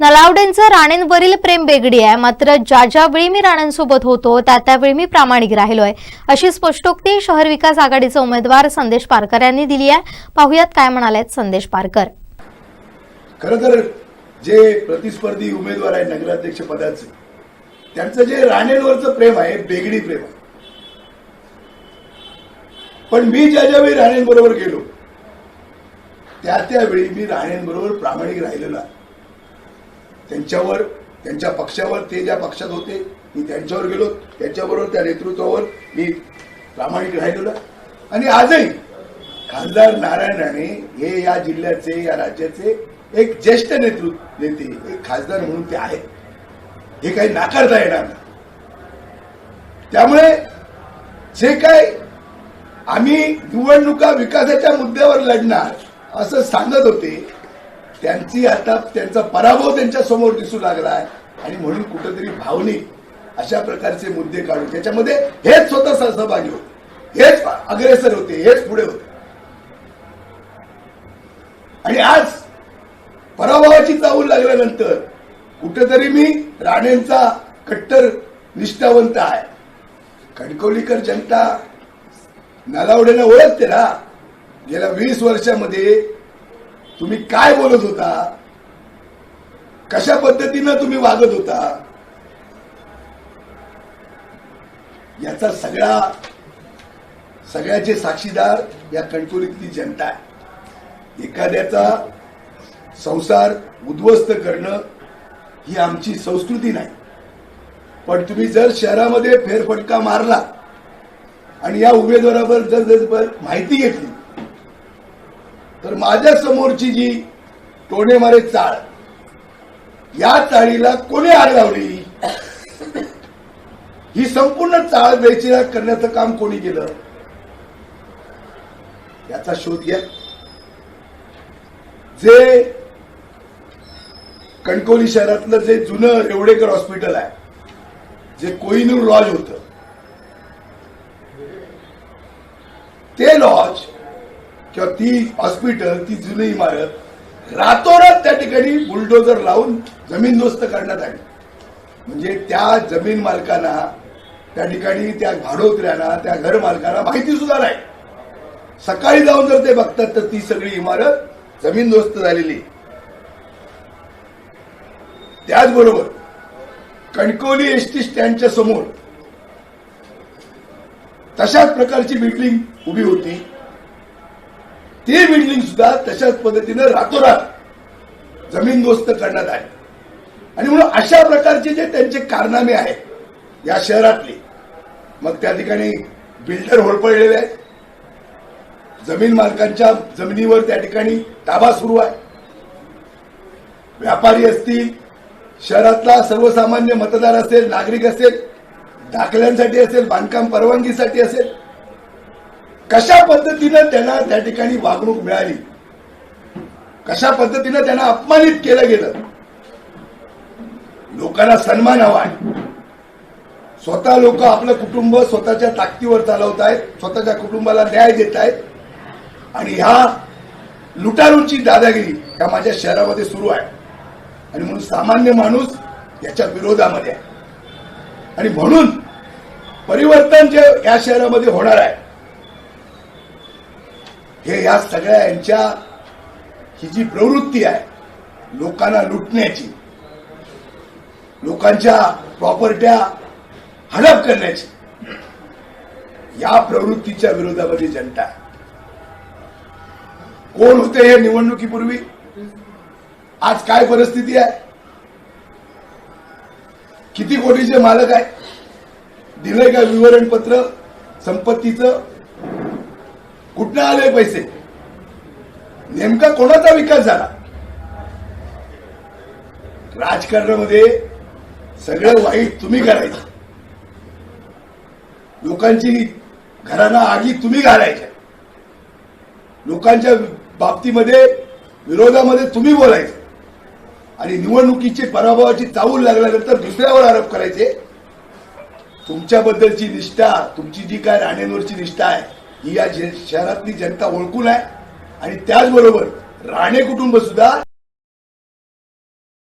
नलावडेंचं राणेंवरील प्रेम वेगळी आहे. मात्र ज्या ज्यावेळी मी राणेंसोबत होतो त्या त्यावेळी मी प्रामाणिक राहिलोय. अशी स्पष्टोक्ती शहर विकास आघाडीचे उमेदवार संदेश पारकर यांनी दिली आहे. पाहुयात काय म्हणालेत संदेश पारकर. खरं तर जे प्रतिस्पर्धी उमेदवार आहे नगराध्यक्ष पदाचे त्यांचं जे राणेंवरचं प्रेम आहे बेगडी प्रेम आहे. पण मी ज्या ज्यावेळी राणेंबरोबर गेलो त्या त्यावेळी मी राणेंबरोबर प्रामाणिक राहिलेलो आहे. त्यांच्यावर त्यांच्या पक्षावर ते ज्या पक्षात होते मी त्यांच्यावर गेलो. त्यांच्याबरोबर त्या नेतृत्वावर मी प्रामाणिक राहिलेलो. आणि आजही खासदार नारायण राणे हे या जिल्ह्याचे या राज्याचे एक ज्येष्ठ नेतृत्व नेते एक खासदार म्हणून ते आहेत. हे काही नाकारता येणार नाही. त्यामुळे जे काय आम्ही निवडणुका विकासाच्या मुद्द्यावर लढणार असं सांगत होते त्यांची आता त्यांचा पराभव त्यांच्यासमोर दिसू लागला आहे आणि म्हणून कुठेतरी भावनिक अशा प्रकारचे मुद्दे काढून त्याच्यामध्ये हेच स्वतः सहभागी होते. हेच अग्रेसर होते हेच पुढे होते. आणि आज पराभवाची चावूल लागल्यानंतर कुठेतरी मी राणेंचा कट्टर निष्ठावंत आहे. कणकवलीकर जनता नलावडेनं ओळखते ना? गेल्या वीस वर्षामध्ये तुम्ही काय बोलत होता? कशा पद्धतीनं तुम्ही वागत होता? याचा सगळा सगळ्याचे साक्षीदार या कणकुलीतली जनता आहे. एखाद्याचा संसार उद्ध्वस्त करणं ही आमची संस्कृती नाही. पण तुम्ही जर शहरामध्ये फेरफटका मारला आणि या उमेदवारावर जर जर माहिती घेतली तर माझ्या समोरची जी टोणेमारे चाळ या चाळीला कोणी आग लावली? ही संपूर्ण चाळ बेचिरा करण्याचं काम कोणी केलं? याचा शोध घ्या. जे कणकवली शहरातलं जे जुनं रेवडेकर हॉस्पिटल आहे जे कोहिनूर लॉज होतं ते लॉज किंवा ती हॉस्पिटल ती जुनी इमारत रातोरात त्या ठिकाणी बुलडोजर लावून जमीनदोस्त करण्यात आली. म्हणजे त्या जमीन मालकांना त्या ठिकाणी त्या भाडोत्र्यांना त्या घर मालकांना माहिती सुद्धा नाही. सकाळी जाऊन जर ते बघतात तर ती सगळी इमारत जमीनदोस्त झालेली. त्याचबरोबर कणकवली एसटी स्टँडच्या समोर तशाच प्रकारची बिल्डिंग उभी होती. ती बिल्डिंग सुद्धा तशाच पद्धतीनं रातोरात जमीनदोस्त करण्यात आले. आणि म्हणून अशा प्रकारचे जे त्यांचे कारनामे आहेत या शहरातले मग त्या ठिकाणी बिल्डर होरपळलेले आहेत. जमीन मालकांच्या जमिनीवर त्या ठिकाणी ताबा सुरू आहे. व्यापारी असतील शहरातला सर्वसामान्य मतदार असेल नागरिक असेल दाखल्यांसाठी असेल बांधकाम परवानगीसाठी असेल कशा पद्धतीनं त्यांना त्या ठिकाणी वागणूक मिळाली? कशा पद्धतीनं त्यांना अपमानित केलं गेलं? लोकांना सन्मान हवा आहे. स्वतः लोक आपलं कुटुंब स्वतःच्या ताकदीवर चालवत आहेत स्वतःच्या कुटुंबाला न्याय देत आहेत. आणि ह्या लुटारूची दादागिरी ह्या माझ्या शहरामध्ये सुरू आहे. आणि म्हणून सामान्य माणूस याच्या विरोधामध्ये आहे. आणि म्हणून परिवर्तन जे या शहरामध्ये होणार आहे हे या सगळ्या यांच्या ही जी प्रवृत्ती आहे लोकांना लुटण्याची लोकांच्या प्रॉपर्ट्या हडप करण्याची या प्रवृत्तीच्या विरोधामध्ये जनता आहे. कोण होते हे निवडणुकीपूर्वी? आज काय परिस्थिती आहे? किती कोटीचे मालक आहे? दिलंय का विवरणपत्र संपत्तीचं? कुठनं आले पैसे? नेमका कोणाचा विकास झाला? राजकारणामध्ये सगळं वाईट तुम्ही करायचं. लोकांची घरांना आगी तुम्ही घालायच्या लोकांच्या बाबतीमध्ये विरोधामध्ये तुम्ही बोलायचं. आणि निवडणुकीचे पराभवाची चावूल लागल्यानंतर दुसऱ्यावर आरोप करायचे. तुमच्याबद्दलची निष्ठा तुमची जी काय राणेंवरची निष्ठा आहे ही या शहरातली जनता ओळखून आहे. आणि त्याचबरोबर राणे कुटुंब सुद्धा